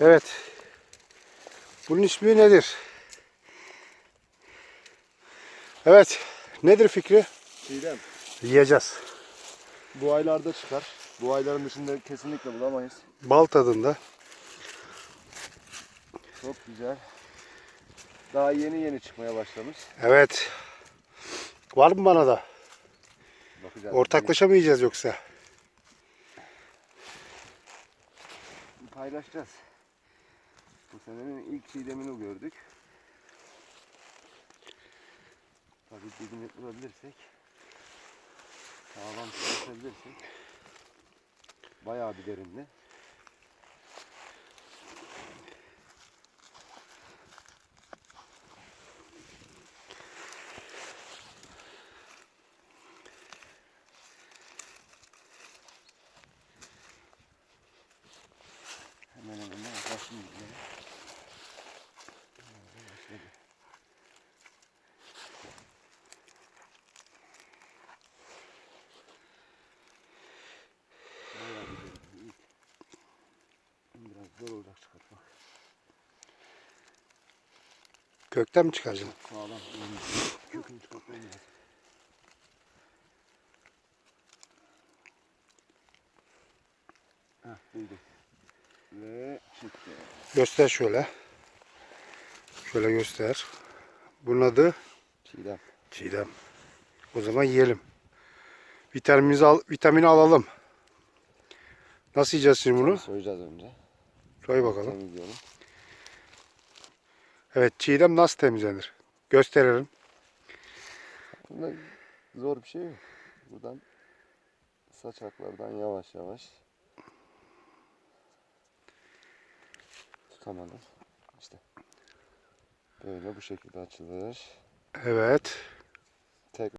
Evet. Bunun ismi nedir? Evet. Nedir fikri? Çiğdem. Yiyeceğiz. Bu aylarda çıkar. Bu ayların dışında kesinlikle bulamayız. Bal tadında. Çok güzel. Daha yeni yeni çıkmaya başlamış. Evet. Var mı bana da? Bakacağız. Ortaklaşa mı yiyeceğiz yoksa? Paylaşacağız. Senenin ilk çiğdemini gördük. Tabii dibini bulabilirsek, sağlam tutabilirsek, bayağı bir derinli. Hemen hemen yaklaştım bile. Başladı. Bayağı bir derin. İlk. Biraz zor olacak çıkartmak. Kökten mi çıkaracaksın? Sağlam. Kökünü çıkartmam lazım. Heh. Ve çıktı. Göster şöyle. Şöyle göster. Bunun adı Çiğdem. Çiğdem. O zaman yiyelim. Vitaminimizi al, vitamini alalım. Nasıl yiyeceğiz şimdi bunu? Soyacağız önce. Soy bakalım. Temizleyelim. Evet çiğdem nasıl temizlenir? Gösterelim. Zor bir şey yok. Buradan saçaklardan yavaş yavaş tutamadım. İşte böyle bu şekilde açılır. Evet.